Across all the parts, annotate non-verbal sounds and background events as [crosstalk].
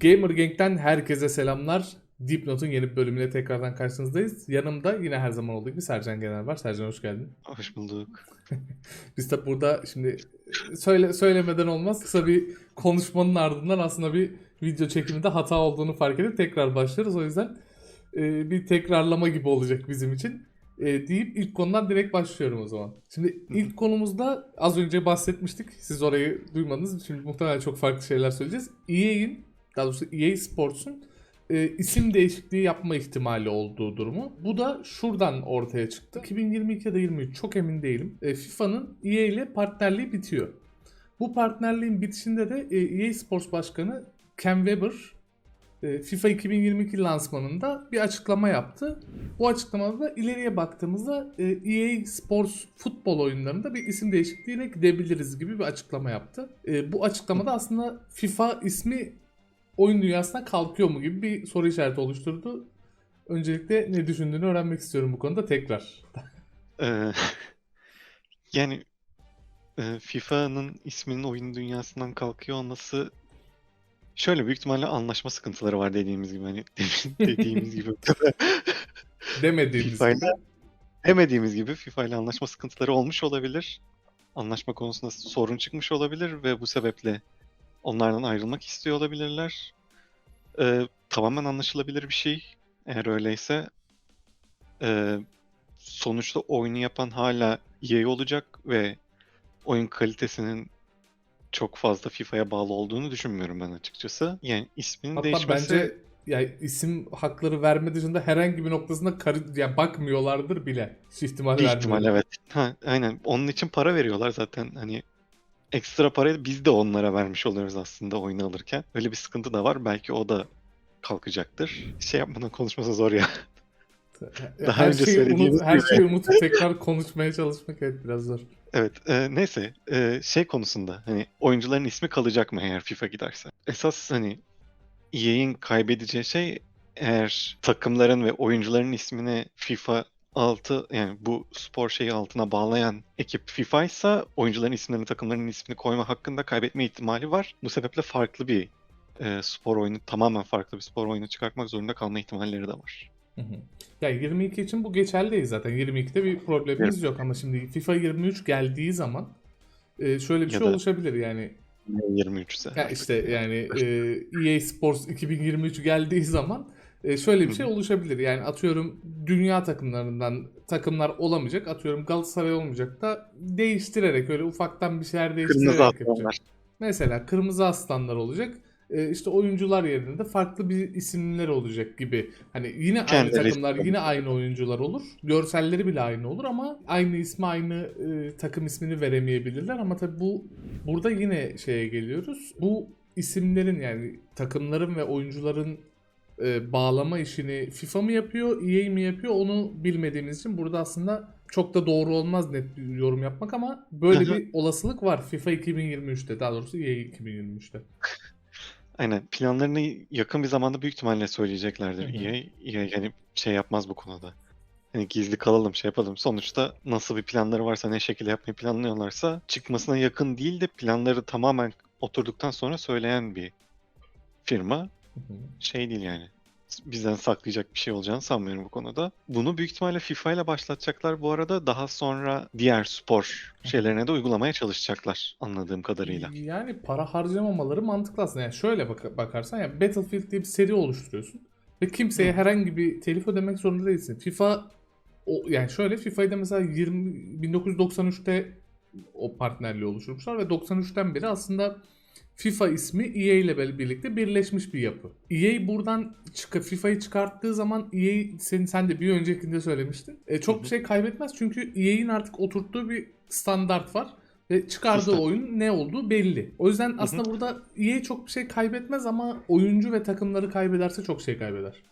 Gamer Gang'den herkese selamlar. Dipnot'un yeni bir bölümüyle tekrardan karşınızdayız. Yanımda yine her zaman olduğu gibi Sercan Genel var. Sercan hoş geldin. Hoş bulduk. [laughs] Biz de burada şimdi söyle söylemeden olmaz. Kısa bir konuşmanın ardından aslında bir video çekiminde hata olduğunu fark edip tekrar başlarız. O yüzden e, bir tekrarlama gibi olacak bizim için. E, deyip ilk konudan direkt başlıyorum o zaman. Şimdi ilk konumuzda az önce bahsetmiştik. Siz orayı duymadınız. Şimdi muhtemelen çok farklı şeyler söyleyeceğiz. EA'in daha doğrusu EA Sports'un e, isim değişikliği yapma ihtimali olduğu durumu. Bu da şuradan ortaya çıktı. 2022 ya da 23 çok emin değilim. E, FIFA'nın EA ile partnerliği bitiyor. Bu partnerliğin bitişinde de e, EA Sports Başkanı Ken Weber e, FIFA 2022 lansmanında bir açıklama yaptı. Bu açıklamada da ileriye baktığımızda e, EA Sports futbol oyunlarında bir isim değişikliğine gidebiliriz gibi bir açıklama yaptı. E, bu açıklamada aslında FIFA ismi oyun dünyasına kalkıyor mu gibi bir soru işareti oluşturdu. Öncelikle ne düşündüğünü öğrenmek istiyorum bu konuda tekrar. [laughs] Ee, yani e, FIFA'nın isminin oyun dünyasından kalkıyor olması şöyle büyük ihtimalle anlaşma sıkıntıları var dediğimiz gibi hani [laughs] dediğimiz gibi [laughs] Demediğimiz FIFA gibi. demediğimiz gibi FIFA ile anlaşma sıkıntıları olmuş olabilir. Anlaşma konusunda sorun çıkmış olabilir ve bu sebeple onlardan ayrılmak istiyor olabilirler. Ee, tamamen anlaşılabilir bir şey. Eğer öyleyse Ee, sonuçta oyunu yapan hala EA olacak ve oyun kalitesinin çok fazla FIFA'ya bağlı olduğunu düşünmüyorum ben açıkçası. Yani isminin Hatta değişmesi bence yani isim hakları verme dışında herhangi bir noktasında karı, yani bakmıyorlardır bile. Hiç ihtimal büyük ihtimal evet. Ha, aynen. Onun için para veriyorlar zaten. Hani ekstra parayı biz de onlara vermiş oluyoruz aslında oyunu alırken. Öyle bir sıkıntı da var. Belki o da kalkacaktır. Şey yapmadan konuşması zor ya. Daha her önce şeyi unut, her şeyi unutup tekrar konuşmaya çalışmak evet biraz zor. Evet, e, neyse e, şey konusunda hani oyuncuların ismi kalacak mı eğer FIFA giderse? Esas hani EA'in kaybedeceği şey eğer takımların ve oyuncuların ismini FIFA altı yani bu spor şeyi altına bağlayan ekip FIFA ise oyuncuların isimlerini takımların ismini koyma hakkında kaybetme ihtimali var. Bu sebeple farklı bir e, spor oyunu tamamen farklı bir spor oyunu çıkartmak zorunda kalma ihtimalleri de var. Hı hı. Ya 22 için bu geçerli değil zaten. 22'de bir problemimiz yok ama şimdi FIFA 23 geldiği zaman e, şöyle bir Ya şey oluşabilir yani. 23 ise. Ya işte yani e, EA Sports 2023 geldiği zaman e, şöyle bir şey oluşabilir. Yani atıyorum dünya takımlarından takımlar olamayacak. Atıyorum Galatasaray olmayacak da değiştirerek öyle ufaktan bir şeyler değiştirerek Kırmızı yapacak. aslanlar. Mesela kırmızı aslanlar olacak. Ee, işte oyuncular yerine de farklı bir isimler olacak gibi. Hani yine aynı Kendileri takımlar, istiyor. yine aynı oyuncular olur. Görselleri bile aynı olur ama aynı ismi, aynı e, takım ismini veremeyebilirler. Ama tabii bu burada yine şeye geliyoruz. Bu isimlerin yani takımların ve oyuncuların e, bağlama işini FIFA mı yapıyor, EA mi yapıyor onu bilmediğimiz için burada aslında çok da doğru olmaz net bir yorum yapmak ama böyle bir olasılık var FIFA 2023'te daha doğrusu EA 2023'te. Aynen. Planlarını yakın bir zamanda büyük ihtimalle söyleyeceklerdir Hı hı. EA. EA yani şey yapmaz bu konuda. Hani gizli kalalım, şey yapalım. Sonuçta nasıl bir planları varsa, ne şekilde yapmayı planlıyorlarsa çıkmasına yakın değil de planları tamamen oturduktan sonra söyleyen bir firma. Şey değil yani. Bizden saklayacak bir şey olacağını sanmıyorum bu konuda. Bunu büyük ihtimalle FIFA ile başlatacaklar bu arada. Daha sonra diğer spor şeylerine de uygulamaya çalışacaklar anladığım kadarıyla. Yani para harcamamaları mantıklı aslında. Yani şöyle bak- bakarsan yani Battlefield diye bir seri oluşturuyorsun ve kimseye Hı. herhangi bir telif ödemek zorunda değilsin. FIFA o yani şöyle FIFA'yı da mesela 20 1993'te o partnerliği oluşturmuşlar ve 93'ten beri aslında FIFA ismi EA ile birlikte birleşmiş bir yapı. EA buradan çık FIFA'yı çıkarttığı zaman EA sen, sen de bir öncekinde söylemiştin. E, çok bir şey kaybetmez çünkü EA'in artık oturttuğu bir standart var. Ve çıkardığı Sistem. oyun ne olduğu belli. O yüzden aslında burada EA çok bir şey kaybetmez ama oyuncu ve takımları kaybederse çok şey kaybeder.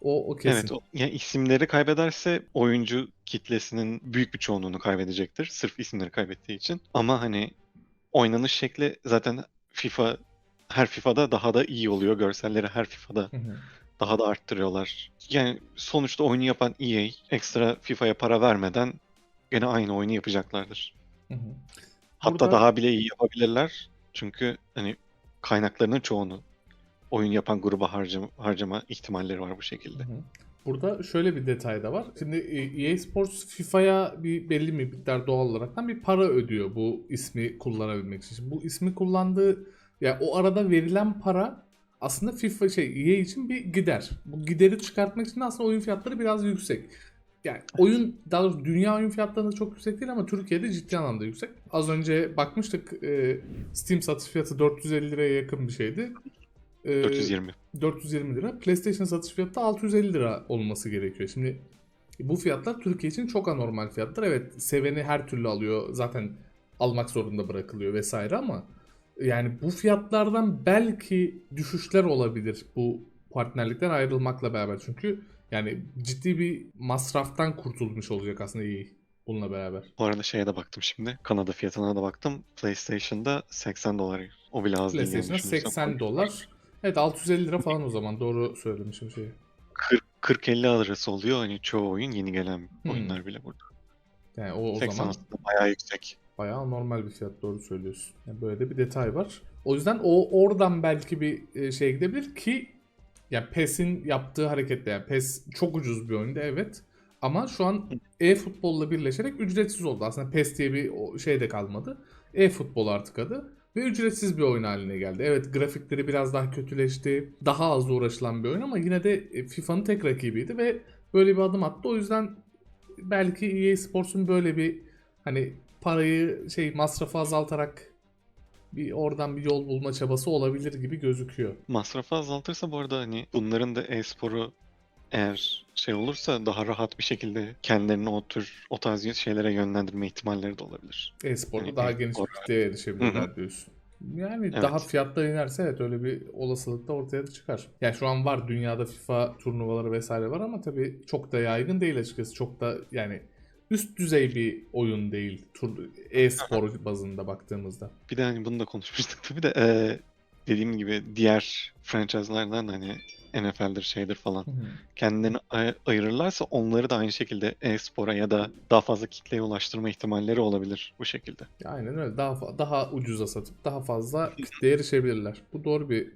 O, o kesin. Evet, o, yani isimleri kaybederse oyuncu kitlesinin büyük bir çoğunluğunu kaybedecektir. Sırf isimleri kaybettiği için. Ama hani oynanış şekli zaten FIFA her FIFA'da daha da iyi oluyor. Görselleri her FIFA'da Hı hı. daha da arttırıyorlar. Yani sonuçta oyunu yapan EA ekstra FIFA'ya para vermeden gene aynı oyunu yapacaklardır. Hı hı. Hatta Burada- daha bile iyi yapabilirler. Çünkü hani kaynaklarının çoğunu oyun yapan gruba harcama, harcama ihtimalleri var bu şekilde. Hı hı. Burada şöyle bir detay da var. Şimdi e, EA Sports FIFA'ya bir belli bir miktar doğal olaraktan bir para ödüyor bu ismi kullanabilmek için. Bu ismi kullandığı ya o arada verilen para aslında FIFA şey EA için bir gider. Bu gideri çıkartmak için aslında oyun fiyatları biraz yüksek. Yani oyun daha doğrusu dünya oyun fiyatlarında çok yüksek değil ama Türkiye'de ciddi anlamda yüksek. Az önce bakmıştık e, Steam satış fiyatı 450 liraya yakın bir şeydi. E, 420. 420 lira. PlayStation satış fiyatı da 650 lira olması gerekiyor. Şimdi bu fiyatlar Türkiye için çok anormal fiyatlar. Evet seveni her türlü alıyor. Zaten almak zorunda bırakılıyor vesaire ama yani bu fiyatlardan belki düşüşler olabilir bu partnerlikten ayrılmakla beraber. Çünkü yani ciddi bir masraftan kurtulmuş olacak aslında iyi bununla beraber. Bu arada şeye de baktım şimdi. Kanada fiyatına da baktım. PlayStation'da 80 dolar. O bile az değil. düşünürsem. 80 dolar. Evet 650 lira falan o zaman doğru söylemişim şeyi. 40 40-50 arası oluyor. Hani çoğu oyun yeni gelen Hmm. oyunlar bile burada. Yani o, o 80 zaman bayağı yüksek. Bayağı normal bir fiyat doğru söylüyorsun. Yani böyle de bir detay var. O yüzden o oradan belki bir e, şey gidebilir ki ya PES'in yaptığı hareketle yani PES çok ucuz bir oyundu evet. Ama şu an e-futbolla birleşerek ücretsiz oldu. Aslında PES diye bir şey de kalmadı. E-futbol artık adı. Ve ücretsiz bir oyun haline geldi. Evet grafikleri biraz daha kötüleşti. Daha az uğraşılan bir oyun ama yine de e, FIFA'nın tek rakibiydi ve böyle bir adım attı. O yüzden belki EA Sports'un böyle bir hani parayı şey masrafı azaltarak bir oradan bir yol bulma çabası olabilir gibi gözüküyor. Masrafı azaltırsa bu arada hani bunların da e-sporu eğer şey olursa daha rahat bir şekilde kendilerini o tür o tarz şeylere yönlendirme ihtimalleri de olabilir. E-sporda Yani daha e-spor, geniş bir kitleye erişebilirler Hı diyorsun. Yani Evet. daha fiyatlar inerse evet öyle bir olasılık da ortaya da çıkar. Yani şu an var dünyada FIFA turnuvaları vesaire var ama tabii çok da yaygın değil açıkçası. Çok da yani üst düzey bir oyun değil e-spor bazında baktığımızda. Bir de hani bunu da konuşmuştuk [laughs] tabii de eee, dediğim gibi diğer franchise'lardan hani NFL'dir şeydir falan kendilerini ay- ayırırlarsa onları da aynı şekilde e-spora ya da daha fazla kitleye ulaştırma ihtimalleri olabilir bu şekilde. Aynen öyle. Daha daha ucuza satıp daha fazla kitleye erişebilirler. Bu doğru bir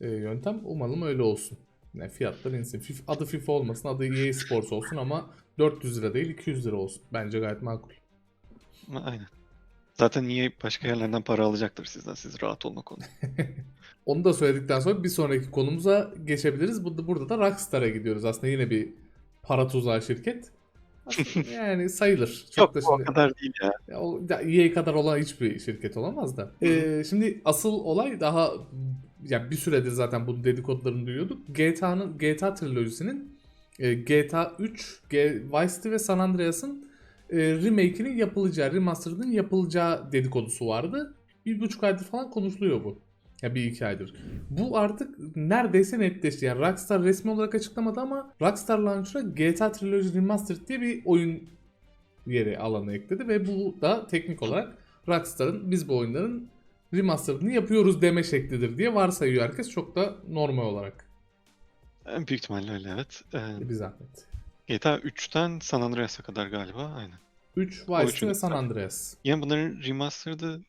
e, yöntem. Umalım öyle olsun. Yani fiyatlar insin. Fif- adı FIFA olmasın, adı EA Sports olsun ama 400 lira değil 200 lira olsun. Bence gayet makul. Aynen. Zaten niye başka yerlerden para alacaktır sizden. Siz rahat olun o konuda. [laughs] Onu da söyledikten sonra bir sonraki konumuza geçebiliriz. Burada, da Rockstar'a gidiyoruz. Aslında yine bir para tuzağı şirket. Aslında [laughs] yani sayılır. Çok Yok da o şimdi- kadar değil ya. Ya o EA kadar olan hiçbir şirket olamaz da. Ee, şimdi asıl olay daha ya bir süredir zaten bu dedikodularını duyuyorduk. GTA'nın GTA trilojisinin e, GTA 3, G- Vice City ve San Andreas'ın e, remake'inin yapılacağı, remastered'ın yapılacağı dedikodusu vardı. Bir buçuk aydır falan konuşuluyor bu. Ya bir iki aydır. Bu artık neredeyse netleşti. Yani Rockstar resmi olarak açıklamadı ama Rockstar Launcher'a GTA Trilogy Remastered diye bir oyun yeri alanı ekledi ve bu da teknik olarak Rockstar'ın biz bu oyunların remastered'ını yapıyoruz deme şeklidir diye varsayıyor herkes çok da normal olarak. En büyük ihtimalle öyle evet. Ee, Bir zahmet. GTA 3'ten San Andreas'a kadar galiba aynen. 3 O Vice ve San Andreas. Yani bunların remastered'ı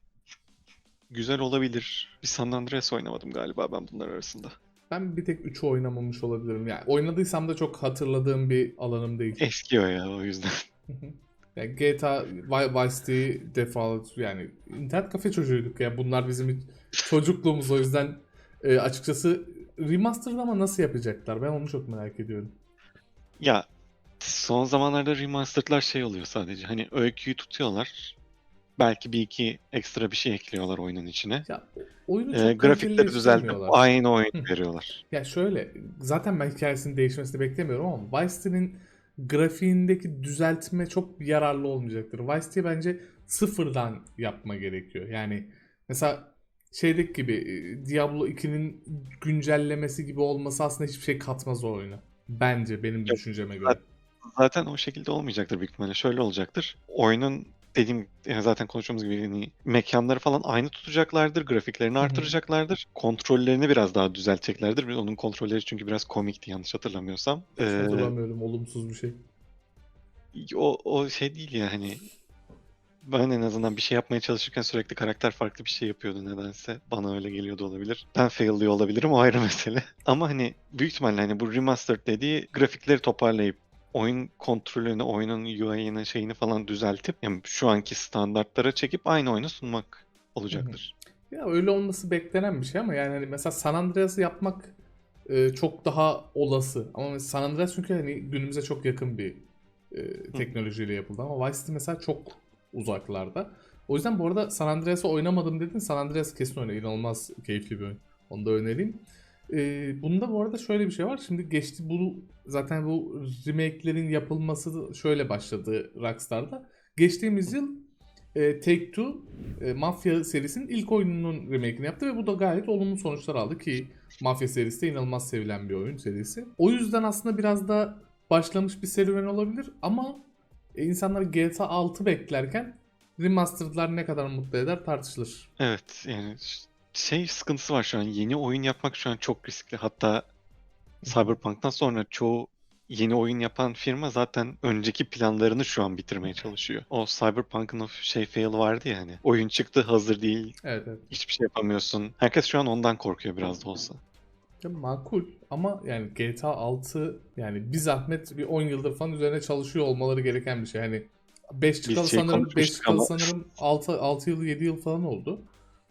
güzel olabilir. Bir San Andreas oynamadım galiba ben bunlar arasında. Ben bir tek 3'ü oynamamış olabilirim. Yani oynadıysam da çok hatırladığım bir alanım değil. [laughs] Eski o ya o yüzden. [laughs] Yani GTA Vi- Vice City default yani internet kafe çocuğuyduk ya. Bunlar bizim çocukluğumuz o yüzden e, açıkçası remastered ama nasıl yapacaklar? Ben onu çok merak ediyorum. Ya son zamanlarda remastered'lar şey oluyor sadece. Hani öyküyü tutuyorlar. Belki bir iki ekstra bir şey ekliyorlar oyunun içine. Ya oyunu çok Ee, grafikleri düzeltip aynı oyun veriyorlar. Ya şöyle zaten ben hikayesinin değişmesini beklemiyorum ama Vice City'nin grafiğindeki düzeltme çok yararlı olmayacaktır. Vice City bence sıfırdan yapma gerekiyor. Yani mesela şeydeki gibi e, Diablo 2'nin güncellemesi gibi olması aslında hiçbir şey katmaz o oyuna. Bence benim Yok, düşünceme göre. Zaten- o şekilde olmayacaktır büyük ihtimalle. Şöyle olacaktır. Oyunun dediğim yani zaten konuştuğumuz gibi hani mekanları falan aynı tutacaklardır. Grafiklerini artıracaklardır. Kontrollerini biraz daha düzelteceklerdir. Onun kontrolleri çünkü biraz komikti yanlış hatırlamıyorsam. Ee, hatırlamıyorum olumsuz bir şey. o, o şey değil ya hani ben en azından bir şey yapmaya çalışırken sürekli karakter farklı bir şey yapıyordu nedense. Bana öyle geliyordu olabilir. Ben faillıyor olabilirim o ayrı [laughs] mesele. Ama hani büyük ihtimalle hani bu remastered dediği grafikleri toparlayıp oyun kontrolünü, oyunun UI'ını şeyini falan düzeltip yani şu anki standartlara çekip aynı oyunu sunmak olacaktır. Ya öyle olması beklenen bir şey ama yani hani mesela San Andreas'ı yapmak e, çok daha olası. Ama San Andreas çünkü hani günümüze çok yakın bir e, teknolojiyle yapıldı ama Vice City mesela çok uzaklarda. O yüzden bu arada San Andreas'ı oynamadım dedin. San Andreas kesin oyna. İnanılmaz keyifli bir oyun. Onu da önereyim. E, bunda bu arada şöyle bir şey var. Şimdi geçti bu zaten bu remake'lerin yapılması şöyle başladı Rockstar'da. Geçtiğimiz yıl e, Take-Two e, Mafya serisinin ilk oyununun remake'ini yaptı ve bu da gayet olumlu sonuçlar aldı ki Mafya serisi de inanılmaz sevilen bir oyun serisi. O yüzden aslında biraz da başlamış bir serüven olabilir ama e, insanlar GTA 6 beklerken remastered'lar ne kadar mutlu eder tartışılır. Evet yani şey sıkıntısı var şu an. Yeni oyun yapmak şu an çok riskli. Hatta Cyberpunk'tan sonra çoğu yeni oyun yapan firma zaten önceki planlarını şu an bitirmeye çalışıyor. O Cyberpunk'ın o şey fail vardı ya hani. Oyun çıktı hazır değil. Evet evet. Hiçbir şey yapamıyorsun. Herkes şu an ondan korkuyor biraz da olsa. Ya makul ama yani GTA 6 yani bir zahmet bir 10 yıldır falan üzerine çalışıyor olmaları gereken bir şey. Hani 5 çıkalı şey sanırım 5 konuşmuştuk çıkalı ama- sanırım 6 6 yıl 7 yıl falan oldu.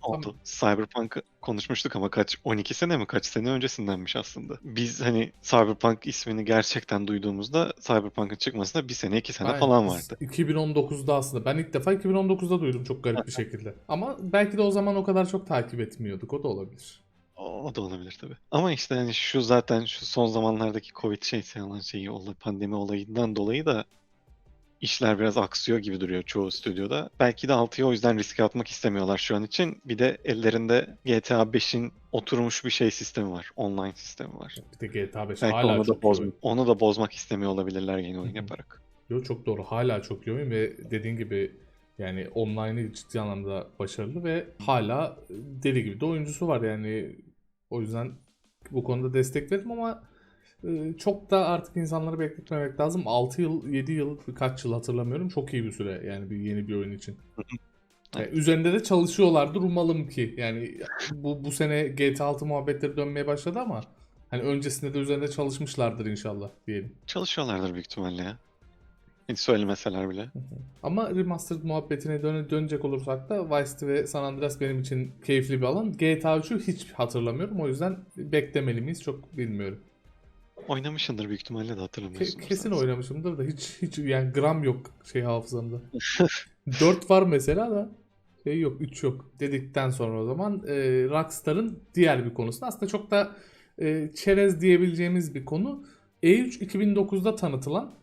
Oldu. Cyberpunk'ı konuşmuştuk ama kaç 12 sene mi kaç sene öncesindenmiş aslında. Biz hani Cyberpunk ismini gerçekten duyduğumuzda Cyberpunk'ın çıkmasına bir sene iki sene Aynen. falan vardı. 2019'da aslında. Ben ilk defa 2019'da duydum çok garip bir [laughs] şekilde. Ama belki de o zaman o kadar çok takip etmiyorduk. O da olabilir. O da olabilir tabii. Ama işte hani şu zaten şu son zamanlardaki Covid şeysi olan şeyi oldu pandemi olayından dolayı da işler biraz aksıyor gibi duruyor çoğu stüdyoda. Belki de 6'yı o yüzden riske atmak istemiyorlar şu an için. Bir de ellerinde GTA 5'in oturmuş bir şey sistemi var. Online sistemi var. Bir de GTA 5 Belki hala onu da oyun. onu da bozmak istemiyor olabilirler yeni oyun yaparak. Yo, çok doğru. Hala çok iyi oyun ve dediğin gibi yani online'ı ciddi anlamda başarılı ve hala deli gibi de oyuncusu var yani. O yüzden bu konuda destek veririm ama çok da artık insanları bekletmemek lazım. 6 yıl, 7 yıl, birkaç yıl hatırlamıyorum. Çok iyi bir süre yani bir yeni bir oyun için. Yani üzerinde de çalışıyorlardır umalım ki. Yani bu bu sene GTA 6 muhabbetleri dönmeye başladı ama hani öncesinde de üzerinde çalışmışlardır inşallah diyelim. Çalışıyorlardır büyük ihtimalle ya. Hiç söylemeseler bile. Ama remastered muhabbetine dön dönecek olursak da Vice City ve San Andreas benim için keyifli bir alan. GTA 3'ü hiç hatırlamıyorum. O yüzden beklemeli miyiz çok bilmiyorum. Oynamışsındır büyük ihtimalle de Ke- hatırlamıyorsun. kesin oynamışımdır da hiç hiç yani gram yok şey hafızamda. [laughs] 4 var mesela da şey yok 3 yok dedikten sonra o zaman e, Rockstar'ın diğer bir konusu. Aslında çok da e, çerez diyebileceğimiz bir konu. E3 2009'da tanıtılan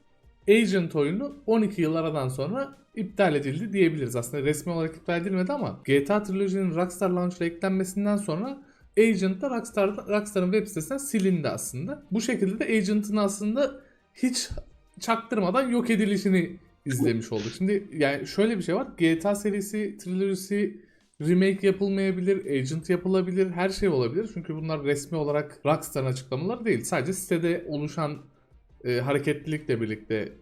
Agent oyunu 12 yıl aradan sonra iptal edildi diyebiliriz. Aslında resmi olarak iptal edilmedi ama GTA Trilogy'nin Rockstar Launcher'a eklenmesinden sonra Agent da Rockstar, Rockstar'ın web sitesinden silindi aslında. Bu şekilde de Agent'ın aslında hiç çaktırmadan yok edilişini izlemiş olduk. Şimdi yani şöyle bir şey var. GTA serisi, trilojisi remake yapılmayabilir, agent yapılabilir, her şey olabilir. Çünkü bunlar resmi olarak Rockstar'ın açıklamaları değil. Sadece sitede oluşan e, hareketlilikle birlikte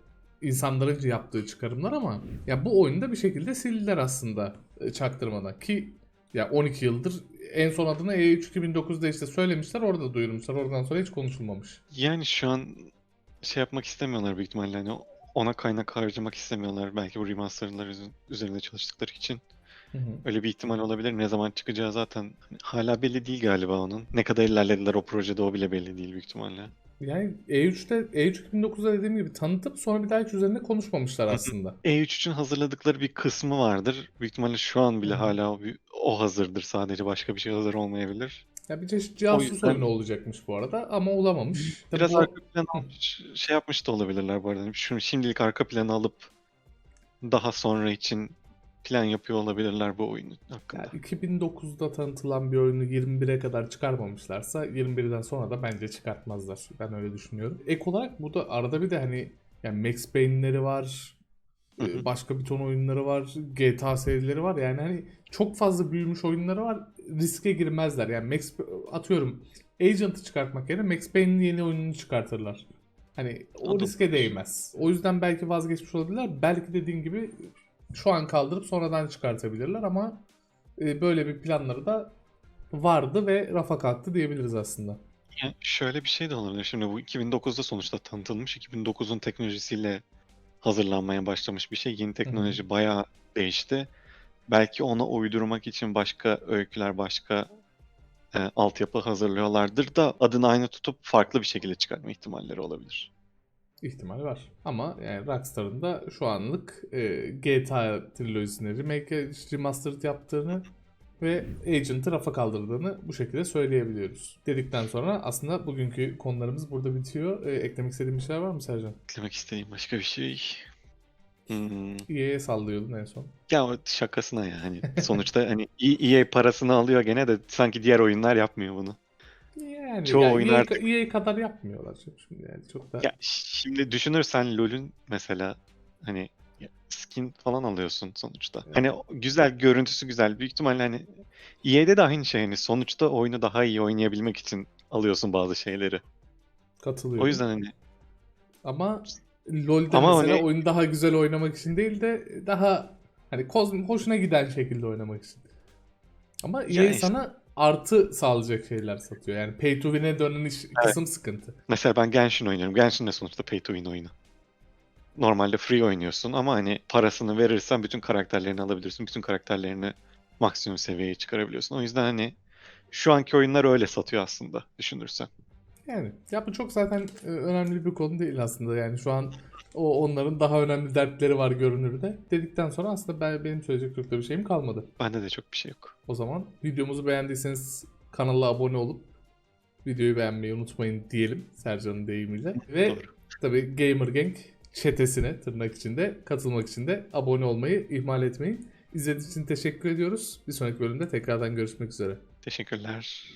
insanların yaptığı çıkarımlar ama ya bu oyunda bir şekilde sildiler aslında e, çaktırmadan ki ya 12 yıldır en son adını E E3 2009'da işte söylemişler orada duyurmuşlar oradan sonra hiç konuşulmamış. Yani şu an şey yapmak istemiyorlar büyük ihtimalle hani ona kaynak harcamak istemiyorlar belki bu remasterlar üzerinde çalıştıkları için. Hı hı. Öyle bir ihtimal olabilir. Ne zaman çıkacağı zaten hani hala belli değil galiba onun. Ne kadar ilerlediler o projede o bile belli değil büyük ihtimalle. Yani E3'te E3 2009'da dediğim gibi tanıtıp sonra bir daha hiç üzerine konuşmamışlar aslında. E3 için hazırladıkları bir kısmı vardır. Büyük ihtimalle şu an bile hala o, o hazırdır sadece başka bir şey hazır olmayabilir. Ya bir çeşit casus yüzden- oyunu olacakmış bu arada ama olamamış. Tabii Biraz bu- arka plan almış, şey yapmış da olabilirler bu arada. Hani Şunu şimdilik arka planı alıp daha sonra için plan yapıyor olabilirler bu oyun hakkında. Yani 2009'da tanıtılan bir oyunu 21'e kadar çıkarmamışlarsa 21'den sonra da bence çıkartmazlar. Ben öyle düşünüyorum. Ek olarak burada arada bir de hani yani Max Payne'leri var. E. Başka bir ton oyunları var. GTA serileri var. Yani hani çok fazla büyümüş oyunları var. Riske girmezler. Yani Max atıyorum Agent'ı çıkartmak yerine Max Payne'in yeni oyununu çıkartırlar. Hani o da riske değmez. O yüzden belki vazgeçmiş olabilirler. Belki dediğin gibi şu an kaldırıp sonradan çıkartabilirler ama e, böyle bir planları da vardı ve rafa kalktı diyebiliriz aslında. Yani şöyle bir şey de olabilir. Şimdi bu 2009'da sonuçta tanıtılmış. 2009'un teknolojisiyle hazırlanmaya başlamış bir şey. Yeni teknoloji bayağı değişti. Belki ona uydurmak için başka öyküler, başka e, altyapı hazırlıyorlardır da adını aynı tutup farklı bir şekilde çıkarma ihtimalleri olabilir. İhtimal var. Ama yani Rockstar'ın da şu anlık e, GTA trilojisini remake remastered yaptığını ve Agent'ı rafa kaldırdığını bu şekilde söyleyebiliyoruz. Dedikten sonra aslında bugünkü konularımız burada bitiyor. E, eklemek istediğin bir şeyler var mı Sercan? Eklemek istediğim başka bir şey. Hmm. EA'ye sallıyordun en son. Ya o şakasına ya hani sonuçta hani EA parasını alıyor gene de sanki diğer oyunlar yapmıyor bunu. Yani Çoğu yani oyun EA, artık- EA kadar yapmıyorlar şimdi yani çok da. Ya şimdi düşünürsen LoL'ün mesela hani skin falan alıyorsun sonuçta. Evet. Hani güzel görüntüsü güzel. Büyük ihtimalle hani EA'de de aynı şey hani sonuçta oyunu daha iyi oynayabilmek için alıyorsun bazı şeyleri. Katılıyorum. O yüzden hani Ama LoL'de Ama mesela hani- oyunu daha güzel oynamak için değil de daha hani kozm hoşuna giden şekilde oynamak için. Ama EA Ya işte- sana artı sağlayacak şeyler satıyor. Yani pay to win'e dönen iş, kısım sıkıntı. mesela ben Genshin oynuyorum. Genshin de sonuçta pay to win oyunu. Normalde free oynuyorsun ama hani parasını verirsen bütün karakterlerini alabilirsin. Bütün karakterlerini maksimum seviyeye çıkarabiliyorsun. O yüzden hani şu anki oyunlar öyle satıyor aslında düşünürsen. Yani ya bu çok zaten e, önemli bir konu değil aslında. Yani şu an o onların daha önemli dertleri var görünürde. Dedikten sonra aslında ben, benim söyleyecek çok da bir şeyim kalmadı. Bende de çok bir şey yok. O zaman videomuzu beğendiyseniz kanala abone olup videoyu beğenmeyi unutmayın diyelim Sercan'ın deyimiyle. Ve Doğru. tabii Gamer Gang çetesine tırnak içinde katılmak için de abone olmayı ihmal etmeyin. İzlediğiniz için teşekkür ediyoruz. Bir sonraki bölümde tekrardan görüşmek üzere. Teşekkürler.